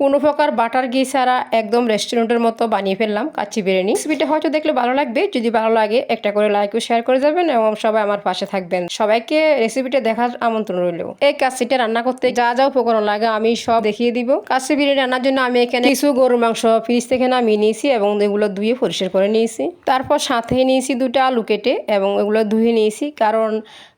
কোনো প্রকার বাটার ঘি ছাড়া একদম রেস্টুরেন্টের মতো বানিয়ে ফেললাম কাচ্চি বিরিয়ানি। রেসিপিটা হয়তো দেখলে ভালো লাগবে, যদি ভালো লাগে একটা করে লাইক ও শেয়ার করে যাবেন এবং সবাই আমার পাশে থাকবেন। সবাইকে রেসিপিটা দেখার আমন্ত্রণ রইল। এই কাচ্চিটা রান্না করতে যা যা উপকরণ লাগে আমি সব দেখিয়ে দিব। কাচ্চি বিরিয়ানি রান্নার জন্য আমি এখানে কিছু গরুর মাংস ফ্রিজ থেকে নামিয়ে নিয়েছি এবং এগুলো ধুয়ে পরিষ্কার করে নিয়েছি। তারপর সাথে নিয়েছি দুটো আলু কেটে এবং এগুলো ধুয়ে নিয়েছি। কারণ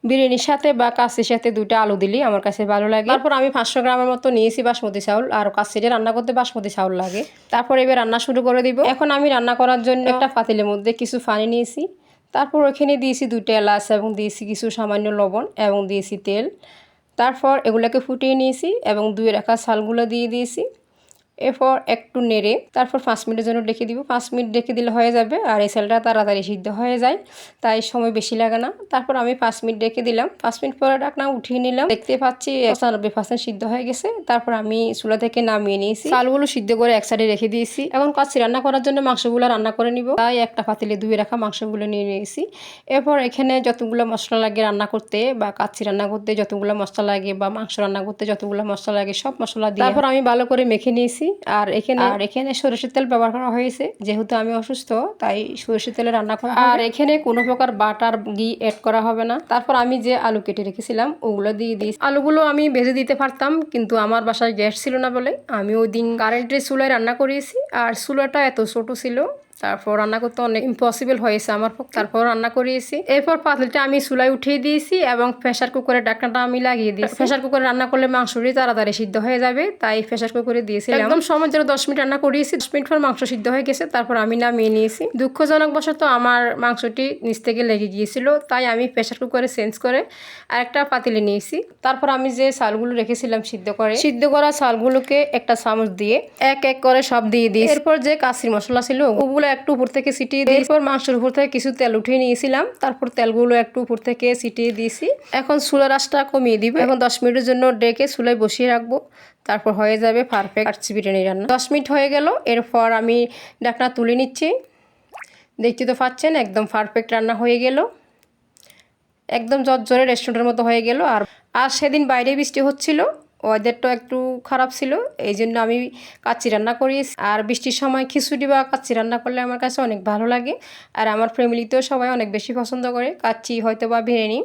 বিরিয়ানির সাথে বা কাশির সাথে দুটো আলু দিলি আমার কাছে ভালো লাগে। তারপর আমি পাঁচশো গ্রামের মতো নিয়েছি বাসমতি চাউল আর কাশিটা রান্না করতে বাসমতি চাউল লাগে। তারপর এবার রান্না শুরু করে দিব। এখন আমি রান্না করার জন্য একটা পাতিলের মধ্যে কিছু পানি নিয়েছি। তারপর ওখানে দিয়েছি দুটো এলাচ এবং দিয়েছি কিছু সামান্য লবণ এবং দিয়েছি তেল। তারপর এগুলোকে ফুটিয়ে নিয়েছি এবং দুই রাখা চালগুলো দিয়ে দিয়েছি। এরপর একটু নেড়ে তারপর পাঁচ মিনিটের জন্য ডেকে দিব। পাঁচ মিনিট ডেকে দিলে হয়ে যাবে আর এই চালটা তাড়াতাড়ি সিদ্ধ হয়ে যায়, তাই সময় বেশি লাগে না। তারপর আমি পাঁচ মিনিট ডেকে দিলাম। পাঁচ মিনিট পরে ডাকনা উঠিয়ে নিলাম। দেখতে পাচ্ছি পঁচানব্বই পার্সেন্ট সিদ্ধ হয়ে গেছে। তারপর আমি চুলা থেকে নামিয়ে নিয়েছি। চালগুলো সিদ্ধ করে এক সাইডে রেখে দিয়েছি। এখন কাচ্ছি রান্না করার জন্য মাংসগুলো রান্না করে নিব। তাই একটা পাতিলে ধুয়ে রাখা মাংসগুলো নিয়ে নিয়েছি। এরপর এখানে যতগুলো মশলা লাগে রান্না করতে বা কাচ্ছি রান্না করতে যতগুলো মশলা লাগে বা মাংস রান্না করতে যতগুলো মশলা লাগে সব মশলা দিয়ে তারপর আমি ভালো করে মেখে নিয়েছি। আর এখানে আর এখানে সরষের তেল ব্যবহার করা হয়েছে যেহেতু আমি অসুস্থ তাই সরষের তেলে রান্না করা আর এখানে কোনো প্রকার বাটার ঘি অ্যাড করা হবে না। তারপর আমি যে আলু কেটে রেখেছিলাম ওগুলো দিয়ে দিই আলুগুলো আমি ভেজে দিতে পারতাম কিন্তু আমার বাসায় গ্যাস ছিল না বলে আমি ওই দিন কারেন্টের চুলায় রান্না করিয়েছি আর চুলাটা এত ছোট ছিল তারপর রান্না করতে অনেক ইম্পসিবল হয়েছে আমার পক্ষে। তারপর রান্না করিয়েছি। এরপর পাতলিটা আমি চুলায় উঠিয়ে দিয়েছি এবং প্রেশার কুকারের ডাকনাটা আমি লাগিয়ে দিয়েছি। প্রেশার কুকারে রান্না করলে মাংসটি তাড়াতাড়ি সিদ্ধ হয়ে যাবে তাই প্রেশার কুকারে দিয়েছিলাম। একদম সময় ধরে দশ মিনিট রান্না করিয়েছি দশ মিনিট পর মাংস সিদ্ধ হয়ে গেছে তারপর আমি নামিয়ে নিয়েছি। দুঃখজনক বশত আমার মাংসটি নিচ থেকে লেগে গিয়েছিল তাই আমি প্রেশার কুকারে চেঞ্জ করে আরেকটা পাতিলে নিয়েছি। তারপর আমি যে চালগুলো রেখেছিলাম সিদ্ধ করে সিদ্ধ করা চালগুলোকে একটা চামচ দিয়ে এক এক করে সব দিয়ে দিই এরপর যে কাশির মশলা ছিল ওগুলো একটু উপর থেকে ছিটিয়ে দিয়ে এরপর মাংসের উপর থেকে কিছু তেল উঠিয়ে নিয়েছিলাম। তারপর তেলগুলো একটু উপর থেকে সিটিয়ে দিয়েছি। এখন চুলার আঁচটা কমিয়ে দিব। এখন দশ মিনিটের জন্য ডেকে চুলায় বসিয়ে রাখব। তারপর হয়ে যাবে পারফেক্ট কাচ্চি বিরিয়ানি রান্না। দশ মিনিট হয়ে গেল। এরপর আমি ডাকনা তুলে নিচ্ছি। দেখতে তো পাচ্ছেন, একদম পারফেক্ট রান্না হয়ে গেল। একদম জোরে রেস্টুরেন্টের মতো হয়ে গেল। আর আর সেদিন বাইরে বৃষ্টি হচ্ছিল। ওয়েদারটা একটু খারাপ ছিল এই জন্য আমি কাচ্চি রান্না করিয়েছি। আর বৃষ্টির সময় খিচুড়ি বা কাচ্চি রান্না করলে আমার কাছে অনেক ভালো লাগে। আর আমার ফ্যামিলিতেও সবাই অনেক বেশি পছন্দ করে, কাচ্চি হয়তো বা বিরিয়ানি।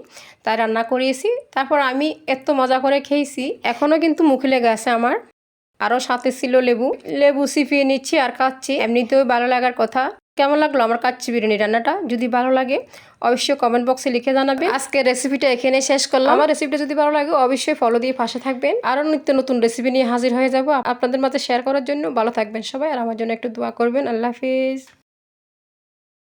তাই রান্না করিয়েছি। তারপর আমি এত মজা করে খেয়েছি এখনও কিন্তু মুখে লেগে আছে আমার। আরও সাথে ছিল লেবু। লেবু সিপিয়ে নিচ্ছি আর খাচ্ছি। এমনিতেও ভালো লাগার কথা। কেমন লাগল আমার কাচ্চি বিরিয়ানি রান্নাটা? যদি ভালো লাগে অবশ্যই কমেন্ট বক্সে লিখে জানাবে। আজকে রেসিপিটা এখানে শেষ করলাম। আমার রেসিপিটা যদি ভালো লাগে অবশ্যই ফলো দিয়ে পাশে থাকবেন। আরও নিত্য নতুন রেসিপি নিয়ে হাজির হয়ে যাব। আপনাদের মাঝে শেয়ার করার জন্য ভালো থাকবেন সবাই আর আমার জন্য একটু দোয়া করবেন। আল্লাহ হাফিজ।